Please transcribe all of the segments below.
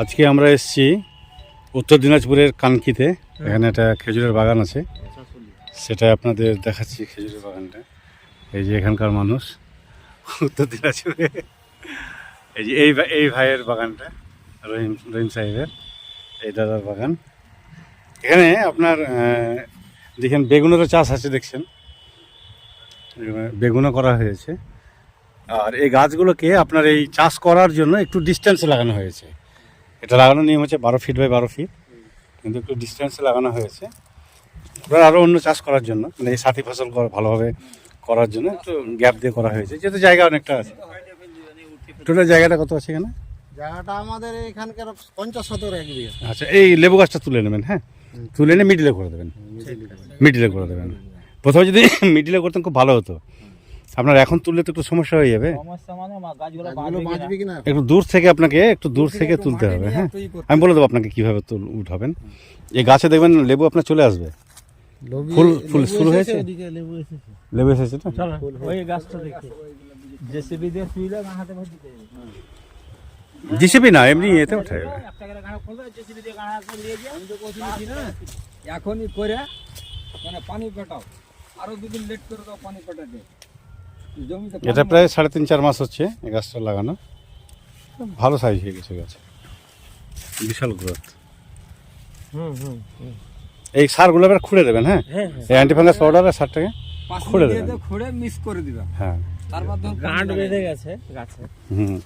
আজকে আমরা এসছি উত্তর দিনাজপুরের কানকিতে। এখানে একটা খেজুরের বাগান আছে। সেটা আপনাদের দেখাচ্ছি খেজুরের বাগানটা। এই যে এখানকার মানুষ উত্তর দিনাজপুরে। এই যে এই এই ভাইয়ের বাগানটা, রহিম রহিম সাহেবের, এই দাদার বাগান। এখানে আপনার দেখেন বেগুনেরও চাষ আছে, দেখছেন? বেগুনও করা হয়েছে। আর এই গাছগুলোকে আপনার এই চাষ করার জন্য একটু ডিস্টেন্সে লাগানো হয়েছে। এটা লাগানোর নিয়ম হচ্ছে বারো ফিট বাই বারো ফিট কিন্তু একটু ডিস্টেন্সে লাগানো হয়েছে। এবার আরও অন্য চাষ করার জন্য মানে এই সাথী ফসল ভালোভাবে করার জন্য একটু গ্যাপ দিয়ে করা হয়েছে যেহেতু জায়গা অনেকটা আছে। টোটাল জায়গাটা কত আছে এখানে? জায়গাটা আমাদের এখানকার পঞ্চাশ শতক এক বিঘা। আচ্ছা এই লেবু গাছটা তুলে নেবেন হ্যাঁ? তুলে এনে মিডিলে করে দেবেন। মিডিলে করে দেবেন। প্রথমে যদি মিডিলে করতেন খুব ভালো হতো। আপনার এখন তুললে তো একটু সমস্যা হয়ে যাবে। মানে একটু দূর থেকে আপনাকে একটু দূর থেকে তুলতে হবে হ্যাঁ? আমি বলে দেবো আপনাকে কীভাবে তুল উঠাবেন। এই গাছে দেখবেন লেবু আপনার চলে আসবে। ফুল ফুল শুরু হয়েছে? লেবু এসেছে। লেবু এসেছে তো? ওই গাছটা দেখে। জেসিবি দিয়ে তুইলে না হাতে জিসিপি না এমনি এতে উঠে এখনই করে মানে পানি পেটাও। আরও দুদিন লেট করে দাও পানি পেটাতে। এটা প্রায় সাড়ে তিন চার মাস হচ্ছে এই গাছটা লাগানো। ভালো সাইজ হয়ে গেছে গাছ। বিশাল গ্রোথ হুম হুম এই সারগুলো এবার খুঁড়ে দেবেন হ্যাঁ? হ্যাঁ এই অ্যান্টিফাঙ্গাস পাউডার আর সারটাকে খুঁড়ে দেবেন। খুঁড়ে মিক্স করে দিবা হ্যাঁ। তারপর গাঁট বেঁধে গেছে গাছে। হুম।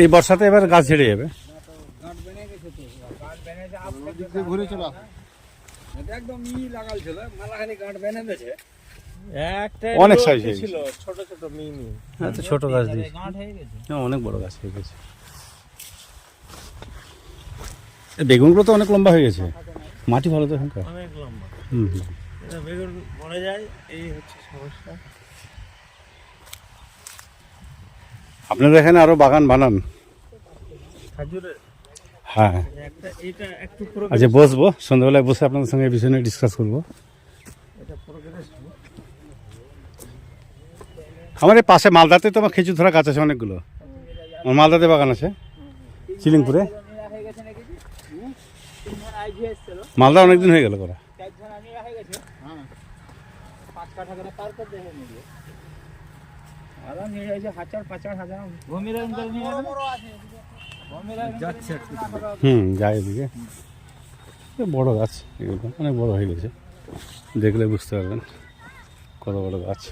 এই বর্ষাতে এবার গাছ ঝেড়ে যাবে। গাঁট বেঁধে গেছে তো। গাঁট বেঁধে যে আজকে ঘুরে চলো একদম ই লাগাল ছিল। মালাখানি গাঁট বেঁধে দিয়েছে অনেক হয়ে ছিল ছোট ছোট মিমি। হ্যাঁ তো ছোট গাছ দিয়ে গাঁট হয়ে অনেক বড় গাছ হয়ে গেছে। বেগুনগুলো তো অনেক লম্বা হয়ে গেছে। মাটি ভালো তো এখানকার। অনেক লম্বা। হুম বেগুন পড়ে যায় এই হচ্ছে সমস্যা। আপনাদের এখানে আরও বাগান বানান। খাজুরের? হ্যাঁ। একটা এটা একটু পুরো আচ্ছা বসবো। সন্ধ্যাবেলায় বসে আপনাদের সঙ্গে এই বিষয় নিয়ে ডিসকাস করব। এটা আমার এই পাশে মালদাতে তো আমার খেজুর ধরা গাছ আছে অনেকগুলো। আমার মালদাতে বাগান আছে। চিলিংপুরে। মালদা অনেক দিন হয়ে গেল করা। হুম যায় এদিকে। বড় গাছ অনেক বড় হয়ে গেছে। দেখলে বুঝতে পারবেন কত বড় গাছ।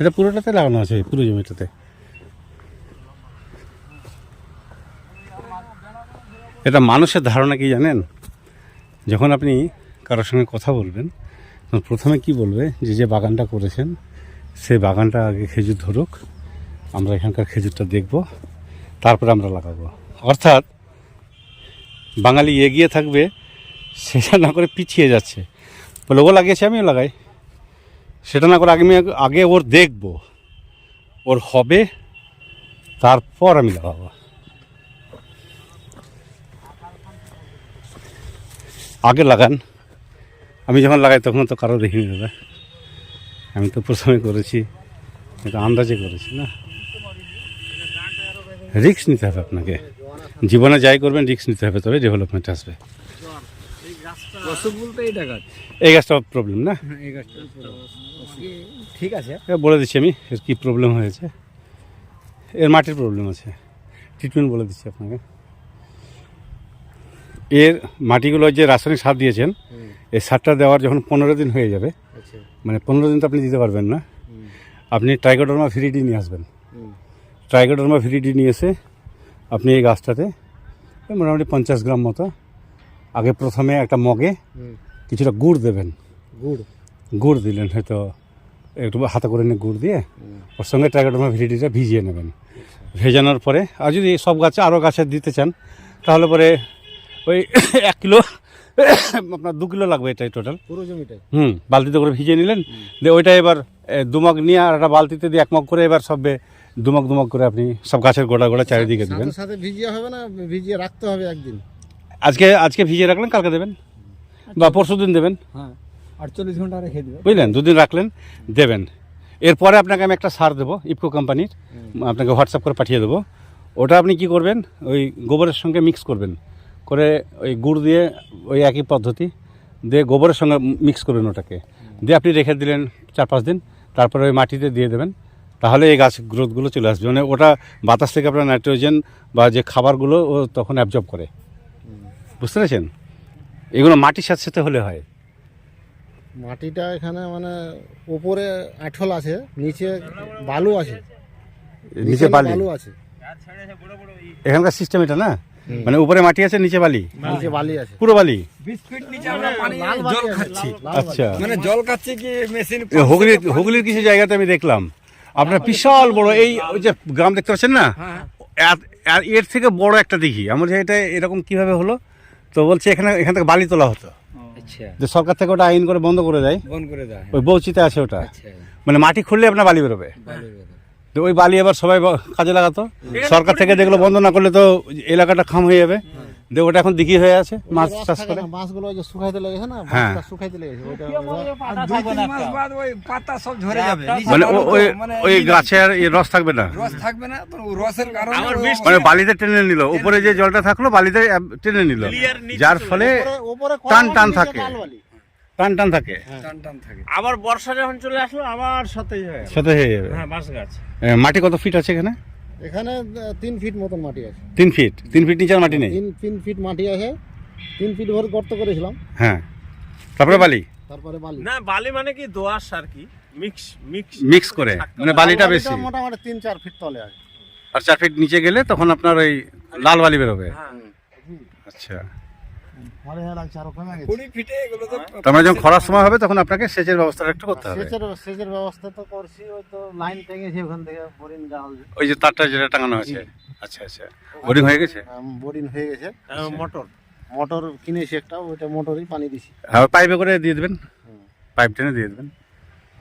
এটা পুরোটাতে লাগানো আছে পুরো জমিটাতে। এটা মানুষের ধারণা কি জানেন? যখন আপনি কারোর সঙ্গে কথা বলবেন প্রথমে কি বলবে? যে যে বাগানটা করেছেন, সেই বাগানটা আগে খেজুর ধরুক, আমরা এখানকার খেজুরটা দেখব, তারপরে আমরা লাগাবো। অর্থাৎ বাঙালি এগিয়ে থাকবে, সেটা না করে পিছিয়ে যাচ্ছে। বলে, ও লাগিয়েছে, আমিও লাগাই। সেটা না করে আগে আমি আগে ওর দেখব। ওর হবে, তারপর আমি লাগাবো আগে লাগান। আমি যখন লাগাই তখন তো কারও দেখিনি দাদা। আমি তো প্রথমে করেছি। আন্দাজে করেছি না। রিস্ক নিতে হবে আপনাকে। জীবনে যাই করবেন রিস্ক নিতে হবে তবে ডেভেলপমেন্ট আসবে। অসুখ বলতে এইটা গাছ। এই গাছটা প্রবলেম না? এই গাছটা ঠিক আছে। বলে দিচ্ছি আমি এর কী প্রবলেম হয়েছে? এর মাটির প্রবলেম আছে। ট্রিটমেন্ট বলে দিচ্ছি আপনাকে। এর মাটিগুলো যে রাসায়নিক সার দিয়েছেন এই সারটা দেওয়ার যখন পনেরো দিন হয়ে যাবে আচ্ছা। মানে পনেরো দিন তো আপনি দিতে পারবেন না আপনি ট্রাইকোডার্মা ফ্রিডি নিয়ে আসবেন। ট্রাইকোডার্মা ফ্রিডি নিয়ে এসে আপনি এই গাছটাতে মোটামুটি পঞ্চাশ গ্রাম মতো আগে প্রথমে একটা মগে কিছুটা গুড় দেবেন। গুড়? গুড় দিলেন হয়তো একটু হাতে করে নিয়ে গুড় দিয়ে ওর সঙ্গে ট্রাইকোডার্মা ফ্রিডিটা ভিজিয়ে নেবেন। ভেজানোর পরে আর যদি সব গাছে আরও গাছে দিতে চান তাহলে পরে ওই এক কিলো আপনার দু কিলো লাগবে এটাই টোটাল পুরো জমিটাই? হুম বালতিতে করে ভিজিয়ে নিলেন। দিয়ে ওইটা এবার দুমগ নিয়ে আর একটা বালতিতে দিয়ে এক মগ করে এবার সব বে- দুমগ দুমগ করে আপনি সব গাছের গোড়া গোড়া চারিদিকে দেবেন। সাথে ভিজিয়ে হবে না? ভিজিয়ে রাখতে হবে একদিন? আজকে আজকে ভিজিয়ে রাখলেন কালকে দেবেন? বা পরশু দিন দেবেন? হ্যাঁ আটচল্লিশ ঘণ্টা রেখে দিবে বুঝলেন? দুদিন রাখলেন দেবেন। এরপরে আপনাকে আমি একটা সার দেবো ইফকো কোম্পানির। আপনাকে হোয়াটসঅ্যাপ করে পাঠিয়ে দেবো। ওটা আপনি কি করবেন? ওই গোবরের সঙ্গে মিক্স করবেন। করে ওই গুড় দিয়ে ওই একই পদ্ধতি দিয়ে গোবরের সঙ্গে মিক্স করবেন ওটাকে। দিয়ে আপনি রেখে দিলেন চার পাঁচ দিন তারপরে ওই মাটিতে দিয়ে দেবেন। তাহলে এই গাছ গ্রোথগুলো চলে আসবে। মানে ওটা বাতাস থেকে আপনার নাইট্রোজেন বা যে খাবারগুলো ও তখন অ্যাবজর্ব করে। বুঝতে পেরেছেন? এগুলো মাটির সাথে সাথে হলে হয়। মাটিটা এখানে মানে উপরে আঠল আছে নিচে বালু আছে। নিচে বালি? বালু আছে। এখানকার সিস্টেম এটা না? মানে উপরে মাটি আছে নিচে বালি? নিচে বালি আছে। পুরো বালি? নিচে আমরা পানি জল খাচ্ছি। আচ্ছা। মানে জল খাচ্ছি কি মেশিন এ হুগলির হুগলির কিছু জায়গাতে আমি দেখলাম। আপনার বিশাল বড় এই ওই যে গ্রাম দেখতে পাচ্ছেন না? এত- এর থেকে বড় একটা দিঘি। আমার এটা এরকম কীভাবে হলো? তো বলছে এখানে এখান থেকে বালি তোলা হতো। আচ্ছা। যে সরকার থেকে ওটা আইন করে বন্ধ করে দেয়। বন্ধ করে দেয় ওই বৌচিতে আছে ওটা। আচ্ছা। মানে মাটি খুললে আপনার বালি বেরোবে। তো ওই বালি আবার সবাই কাজে লাগাতো। সরকার থেকে যেগুলো বন্ধ না করলে তো এলাকাটা খাম হয়ে যাবে। দিয়ে ওটা এখন দিঘি হয়ে আছে মাছ চাষ করে। মাছগুলো ওই যে শুকাইতে লেগেছে না হ্যাঁ। মাছটা শুকাইতে লেগেছে ওইটা দুই মাস বাদ ওই পাতা সব ঝরে যাবে। মানে ও- ওই মানে ওই ই- গাছে রস থাকবে না? রস থাকবে না তো রসের কারণে মানে বালিতে টেনে নিল উপরে যে জলটা থাকল বালিতে টেনে নিল। যার ফলে টান টান থাকে। টান টান থাকে। টান টান থাকে। আবার বর্ষা যখন চলে আসলো আবার সতেজ হয়ে। সাথে হয়ে যাবে। হ্যাঁ বাঁশ গাছ। মাটি কত ফিট আছে এখানে? এখানে তিন ফিট মতন মাটি আছে। তিন ফিট তিন ফিট নিচে আর মাটি নেই? তিন তিন ফিট মাটি আছে। তিন ফিট ভরে গর্ত করেছিলাম। হ্যাঁ। তারপরে বালি? তারপরে বালি। না বালি মানে কি দোআঁশ আর কি? Mix mix. মিক্স করে? মানে বালিটা বেশি? মোটামুটি তিন চার ফিট তলে আছে। আর চার ফিট নিচে গেলে তখন আপনার ওই লাল বালি বেরোবে? হ্যাঁ। আচ্ছা। মনে হয় লাগছে আরও কমে গেছে। ফিটে এগুলো তো তার মানে যখন খরার সময় হবে তখন আপনাকে সেচের ব্যবস্থাটা একটু করতে হবে। সেচের সেচের ব্যবস্থা তো করছি ওই তো লাইন টেঙেছি ওখান থেকে বোরিং গাল ওই যে তারটা যেটা টাঙানো আছে। আচ্ছা আচ্ছা। বোরিং হয়ে গেছে? বোরিং হয়ে গেছে। মোটর? মোটর কিনেছি একটা ওইটা মোটরই পানি দিছি। হ্যাঁ পাইপে করে দিয়ে দেবেন? পাইপ টেনে দিয়ে দেবেন?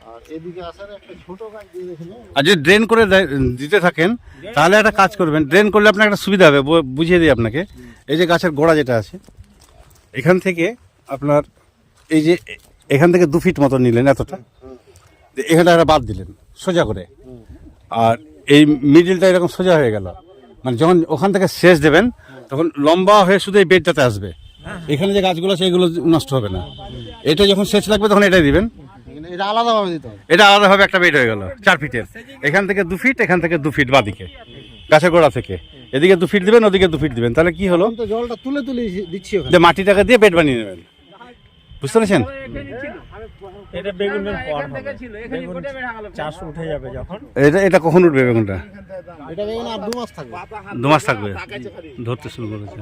আর এদিকে আসার একটা ছোট গাছ দিয়ে দিয়েছিল আর যদি ড্রেন করে দেয়- দিতে থাকেন তাহলে একটা কাজ করবেন। ড্রেন করলে আপনার একটা সুবিধা হবে বু- বুঝিয়ে দিই আপনাকে। এই যে গাছের গোড়া যেটা আছে এখান থেকে আপনার এই যে এখান থেকে দু ফিট মতো নিলেন এতটা। এখানটা একটা বাদ দিলেন সোজা করে। আর এই মিডিলটা এরকম সোজা হয়ে গেল। মানে যখন ওখান থেকে শেষ দেবেন তখন লম্বা হয়ে শুধু এই বেডটাতে আসবে। এখানে যে গাছগুলো আছে এগুলো নষ্ট হবে না। এটা যখন শেষ লাগবে তখন এটাই দিবেন। এটা আলাদাভাবে দিতে হবে। এটা আলাদাভাবে একটা বেড হয়ে গেল চার ফিটের। এখান থেকে দু ফিট এখান থেকে দু ফিট বাদিকে গাছের গোড়া থেকে। এদিকে দু ফিট দিবেন ওদিকে দু ফিট দিবেন। তাহলে কি হলো? জলটা তুলে তুলে দিচ্ছি ওখানে। যে মাটিটাকে দিয়ে বেড বানিয়ে নেবেন। বুঝতে পেরেছেন? এটা বেগুনের পর বেগুন চাষ উঠে যাবে যখন। এটা এটা কখন উঠবে বেগুনটা? এটা বেগুন আর দু মাস থাকবে। দু মাস থাকবে? ধরতে শুরু করেছে।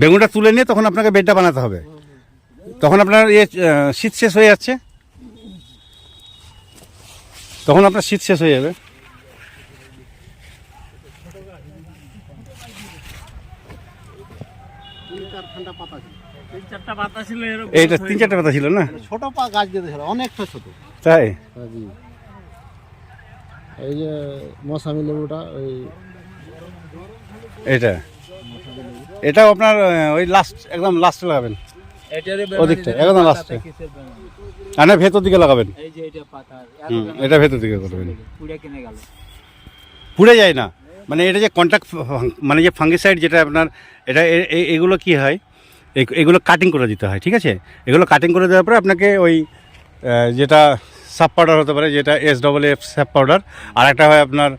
বেগুনটা তুলে নিয়ে তখন আপনাকে বেডটা বানাতে হবে। তখন আপনার ইয়ে শীত শেষ হয়ে যাচ্ছে। তখন আপনার শীত শেষ হয়ে যাবে তিন চার ঘণ্টা পাতা ছিল তিন চারটা পাতা ছিল এর উপর এইটা তিন চারটে পাতা ছিল না? ছোট পা গাছ দিতে ছিল অনেকটা ছোট। তাই? হ্যাঁ, এই যে মশামি লেবুটা ওই এটা এটাও আপনার ওই লাস্ট একদম লাস্টে লাগাবেন। এটারই ওদিকটা একদম লাস্টে আর না ভেতর দিকে লাগাবেন। এটা এটা ভেতর দিকে করবেন। পুড়ে কিনে গেল। পুড়ে যায় না? মানে এটা যে কন্ট্যাক্ট মানে যে ফাঙ্গিসাইড যেটা আপনার এটা এগুলো কি হয়? এগুলো কাটিং করে দিতে হয় ঠিক আছে? এগুলো কাটিং করে দেওয়ার পরে আপনাকে ওই যেটা সাপ পাউডার হতে পারে যেটা S double F soap powder আর একটা হয় আপনার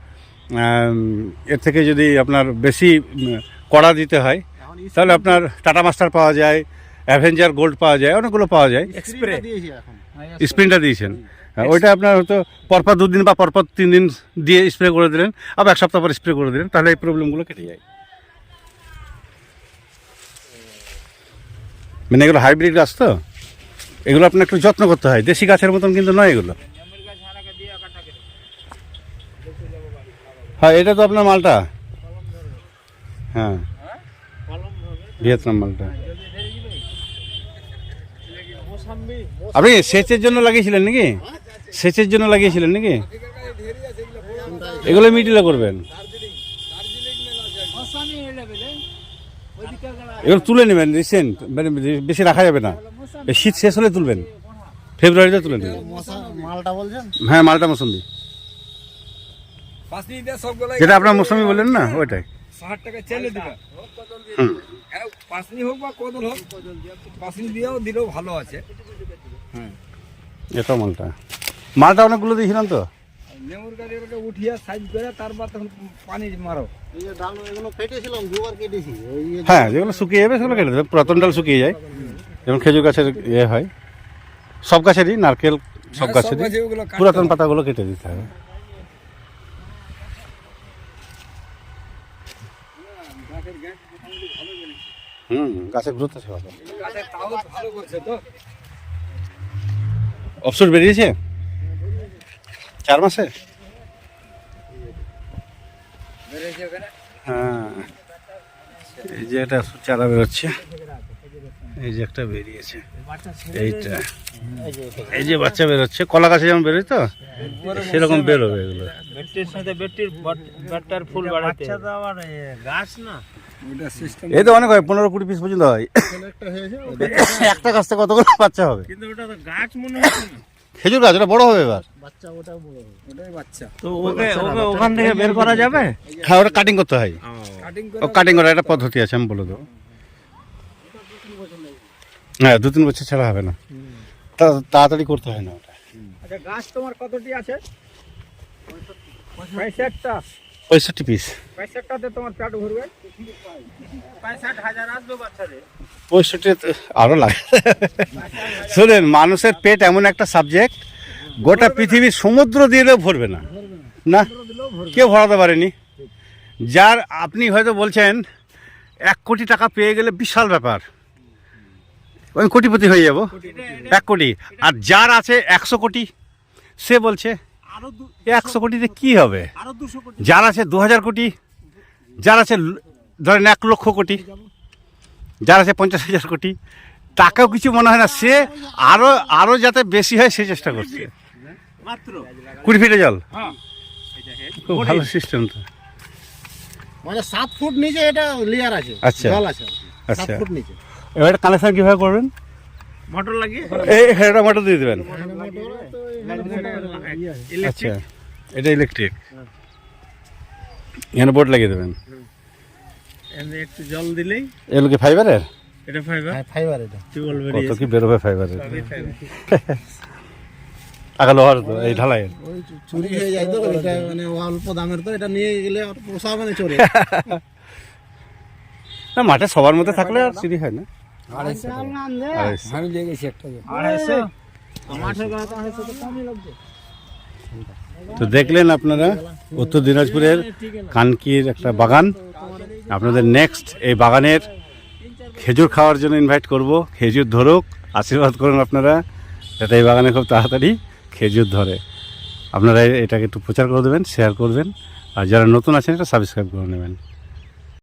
এর থেকে যদি আপনার বেশি কড়া দিতে হয় তাহলে আপনার টাটা মাস্টার পাওয়া যায় অ্যাভেঞ্জার গোল্ড পাওয়া যায় অনেকগুলো পাওয়া যায়। স্প্রিনটা দিয়েছেন। ওইটা আপনার হয়তো পরপর দুদিন বা পরপর তিন দিন দিয়ে স্প্রে করে দিলেন, আবার এক সপ্তাহ পর স্প্রে করে দিলেন, তাহলে এই প্রবলেমগুলো কেটে যায়। মানে এগুলো হাইব্রিড গাছ তো? এগুলো আপনার একটু যত্ন করতে হয়, দেশি গাছের মতন কিন্তু নয় এগুলো। হ্যাঁ এটা তো আপনার মালটা। হ্যাঁ। ভিয়েতনাম মালটা। আপনি সেচের জন্য লাগিয়েছিলেন নাকি? সেচের জন্য লাগিয়েছিলেন নাকি? এগুলো মিডিলে করবেন। এগুলো তুলে নেবেন রিসেন্ট মানে বেশি রাখা যাবে না। শীত শেষ হলে তুলবেন। ফেব্রুয়ারিতে তুলে নেবেন। হ্যাঁ মালটা মৌসুমি। যেটা আপনার মৌসুমি বললেন না ওইটাই। টাকা হ্যাঁ, দিলেও ভালো আছে এটা মালটা। মালটা অনেকগুলো দিয়েছিলাম তো? উঠিয়ে সাইজ করে তারপর তখন পানি মারো। এই যে ডাল এগুলো কেটেছিলাম দুবার কেটেছি। হ্যাঁ যেগুলো শুকিয়ে যাবে সেগুলো কেটে দেবে। পুরাতন ডাল শুকিয়ে যায়। যেমন খেজুর গাছের ইয়ে হয়। সব গাছেরই নারকেল সব হ্যাঁ, গাছেরই। পুরাতন পাতাগুলো কেটে দিতে হবে। হুম গাছের গ্রোথ আছে ভালো। অপসর বেরিয়েছে? চার মাসে? হ্যাঁ। এই যে একটা চারা বেরোচ্ছে। এই যে একটা বেরিয়েছে। এইটা। এই যে বাচ্চা বেরোচ্ছে। কলা গাছে যেমন বেরোয় তো সেরকম বেরোবে এগুলো। এই তো অনেক হয় পনেরো কুড়ি পিস পর্যন্ত হয়। একটা গাছ থেকে কতগুলো বাচ্চা হবে? কিন্তু ওটা তো গাছ মনে হচ্ছে না। খেজুর গাছ ওটা বড় হবে এবার। বাচ্চা ওটাও বড় হবে। ওটাই বাচ্চা। তো ওকে ওকে ওখান থেকে বের করা যাবে? হ্যাঁ ওটা কাটিং করতে হয়। কাটিং ও কাটিং করার একটা পদ্ধতি আছে আমি বলে দেবো। হ্যাঁ দু তিন বছর ছাড়া হবে না। তা- তাড়াতাড়ি করতে হয় না ওটা। আচ্ছা গাছ তোমার কতটি আছে? পঁয়ষট্টা। পঁয়ষট্টি পিস পঁয়ষট্টাতে তোমার পেট ভরবে? পঁয়ষট্ট হাজার আসবে বাচ্চাদের। পঁয়ষট্টি আরও লাগে। শোনেন মানুষের পেট এমন একটা সাবজেক্ট গোটা পৃথিবীর সমুদ্র দিলেও ভরবে না। না? কেউ ভরাতে পারেনি। যার আপনি হয়তো বলছেন এক কোটি টাকা পেয়ে গেলে বিশাল ব্যাপার। আমি কোটিপতি হয়ে যাব। এক কোটি। আর যার আছে একশো কোটি সে বলছে একশো কোটিতে কি হবে? যার আছে দু হাজার কোটি যার আছে ধরেন এক লক্ষ কোটি যার আছে পঞ্চাশ হাজার কোটি তাকেও কিছু মনে হয় না সে আরও আরও যাতে বেশি হয় সে চেষ্টা করছে। কুড়ি ফিটে জল? হ্যাঁ। খুব ভালো সিস্টেম তো। মানে সাত ফুট নিচে এটা লেয়ার আছে আচ্ছা। জল আছে আচ্ছা। ফুট নিচে। এবার কানেকশন কীভাবে করবেন? মোটর লাগিয়ে? এই হেডা মোটর দিয়ে দেবেন। এখানে মোটর তো এখানে আচ্ছা এটা ইলেকট্রিক এখানে বোর্ড লাগিয়ে দেবেন। একটু জল দিলেই? এগুলো কি ফাইবারের এটা ফাইবার ফাইবার এটা। টিউবওয়েল কত কি বেরোবে ফাইবারের টাকা লোহার তো এই ঢালাইয়ের। চুরি হয়ে যায় তো এটা মানে অল্প দামের তো এটা নিয়ে গেলে পোষাবে না চোরে। না মাঠে সবার মধ্যে থাকলে আর চুরি হয় না। আমি গাছ তো দেখলেন আপনারা উত্তর দিনাজপুরের কানকির একটা বাগান। আপনাদের নেক্সট এই বাগানের খেজুর খাওয়ার জন্য ইনভাইট করব। খেজুর ধরুক আশীর্বাদ করুন আপনারা যাতে এই বাগানে খুব তাড়াতাড়ি খেজুর ধরে। আপনারা এটাকে একটু প্রচার করে দেবেন শেয়ার করবেন আর যারা নতুন আছেন এটা সাবস্ক্রাইব করে নেবেন।